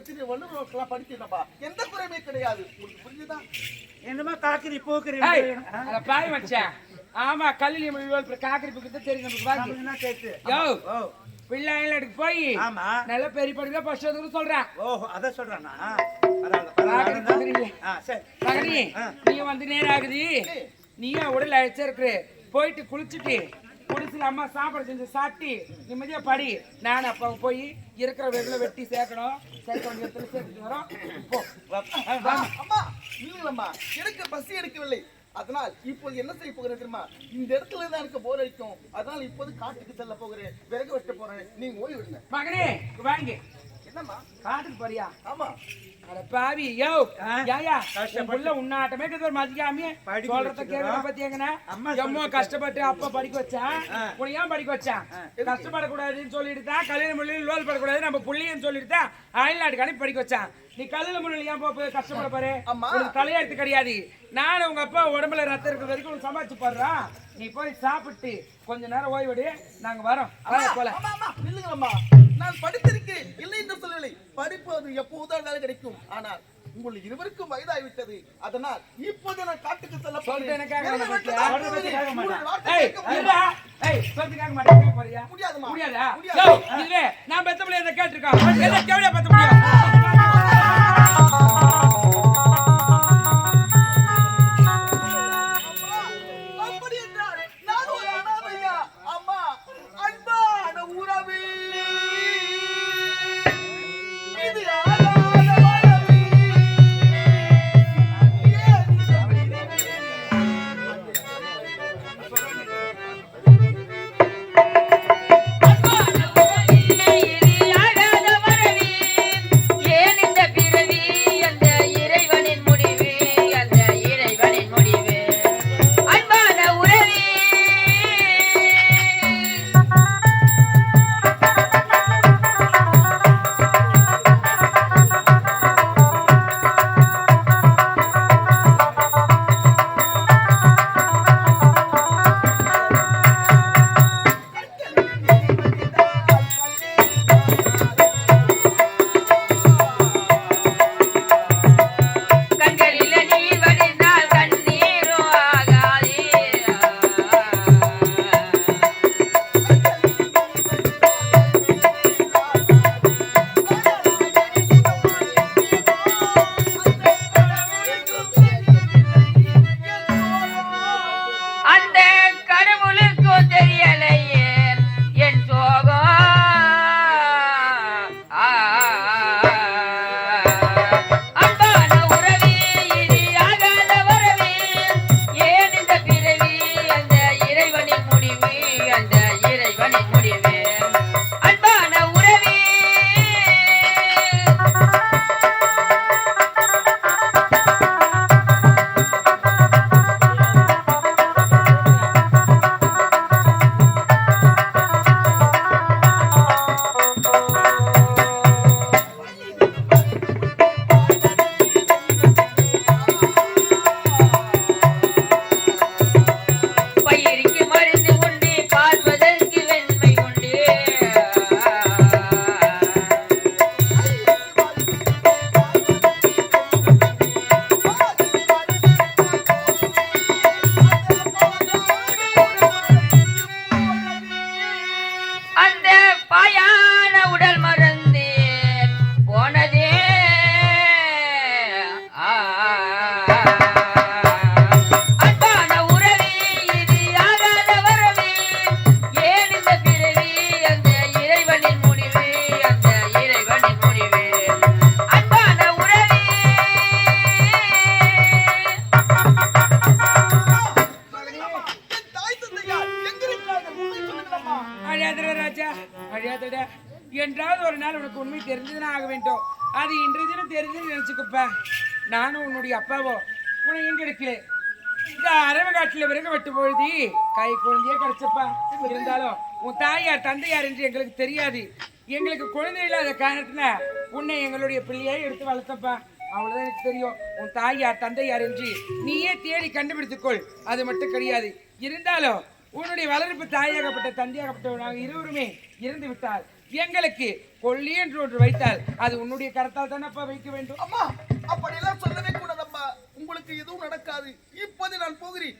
திரு வள்ளுவர்கள்லாம் படிக்கிறப்பா எந்த குறையுமே கிடையாது. உங்களுக்கு புரியுதா என்னமா காக்கிரி போக்குறி ஏய், அட பாய் மச்சான் ஆமா கல்லில் மொழிவாள் காக்கரி பக்கத்து தெரியும் நமக்கு என்ன கேட்டு. யோ எடுக்க போய் ஆமா. நல்ல பெரிய படிக்க ஃபர்ஸ்ட் வந்து சொல்றேன் ஓஹோ அத சொல்றானா சரி. நீ வந்து நேரம் ஆகுது. நீயே உடல் அழைச்சிருக்குற போயிட்டு குளிச்சுட்டு குடிச்சு அம்மா சாப்பாடு செஞ்சு சாப்பிட்டு நிம்மதியா படி. நான் அப்பா போய் இருக்கிற வெகுல வெட்டி சேர்க்கணும். சேர்க்க வேண்டிய இடத்துல சேர்த்துட்டு வரோம். போ. அம்மா, அம்மா. இல்லைங்களம்மா எனக்கு பசி எடுக்கவில்லை. அதனால் இப்போது என்ன செய்ய போகிறேன் தெரியுமா? இந்த இடத்துல தான் எனக்கு போர் அடிக்கும். அதனால் இப்போது காட்டுக்கு செல்ல போகிறேன். விறகு வெட்ட போறேன். நீங்க ஓய்வு விடுங்க மகனே வாங்க. என்னம்மா காட்டுக்கு போறியா? ஆமா. அட பாவி யோ? யாயா. உன் புள்ள உன்னாட்டமே கிட்ட மதிக்காம சொல்றத பத்தியங்கனா அம்மா சொல்றது கஷ்டப்பட்டு அப்பா படிக்க. உன்னை ஏன் படிக்க வச்சான் ஆ. கஷ்டப்படக்கூடாதுன்னு சொல்லிட்டு தான் கல்யாணம் பண்ணி லோல் நம்ம புள்ளியன்னு சொல்லிட்டு தான் அயல்நாட்டுக்கு அனுப்பி படிக்க வச்சான் நீ கல்யாணம் பண்ணி ஏன் போய் கஷ்டப்பட பாரு. உனக்கு தலையெழுத்து கிடையாது. நானும் உங்க அப்பா உடம்புல ரத்தம் இருக்கிற வரைக்கும் உனக்கு சமாளிச்சு பாடுறா. நீ போய் சாப்பிட்டு கொஞ்ச நேரம் ஓய்வெடு நாங்க வரோம். போல அம்மா, அம்மா, நில்லுங்களம்மா. நான் படித்திருக்கேன் இல்லை என்று சொல்லவில்லை. படிப்பு அது எப்போதும் கிடைக்கும். ஆனால் உங்கள் இருவருக்கும் வயதாகிவிட்டது. அதனால் இப்போது நான் காட்டுக்கு செல்ல போகிறேன். எனக்காக விறகு நான் வெட்ட பத்தியா? ராஜா என்றாவது ஒரு நாள் உனக்கு உண்மை தெரிஞ்சதுன்னா ஆக வேண்டும். அது இன்றைய தினம் தெரிஞ்சுன்னு நினைச்சுக்கப்பா. நானும் உன்னுடைய அப்பாவோ உன எங்க எடுக்கல இந்த அரவ காட்டில் விறகு வெட்டு பொழுதி கை குழந்தையே கிடைச்சப்பா. இருந்தாலும் உன் தாயார் தந்தையார் என்று எங்களுக்கு தெரியாது. எங்களுக்கு குழந்தை இல்லாத காரணத்துல உன்னை எங்களுடைய பிள்ளையை எடுத்து வளர்த்தப்பா. அவ்வளவுதான் எனக்கு தெரியும். உன் தாயார் தந்தையார் என்று நீயே தேடி கண்டுபிடித்துக்கொள். அது மட்டும் கிடையாது. இருந்தாலும் உன்னுடைய வளர்ப்பு தாயாகப்பட்ட தந்தையாகப்பட்ட இருவருமே இறந்து விட்டால் எங்களுக்கு கொல்லி என்று ஒன்று வைத்தால் அது உன்னுடைய கரத்தால் தானப்பா வைக்க வேண்டும். அம்மா அப்படியெல்லாம் சொல்லவே கூடாதம்மா. உங்களுக்கு எதுவும் நடக்காது. இப்போது நான் போகிறேன்.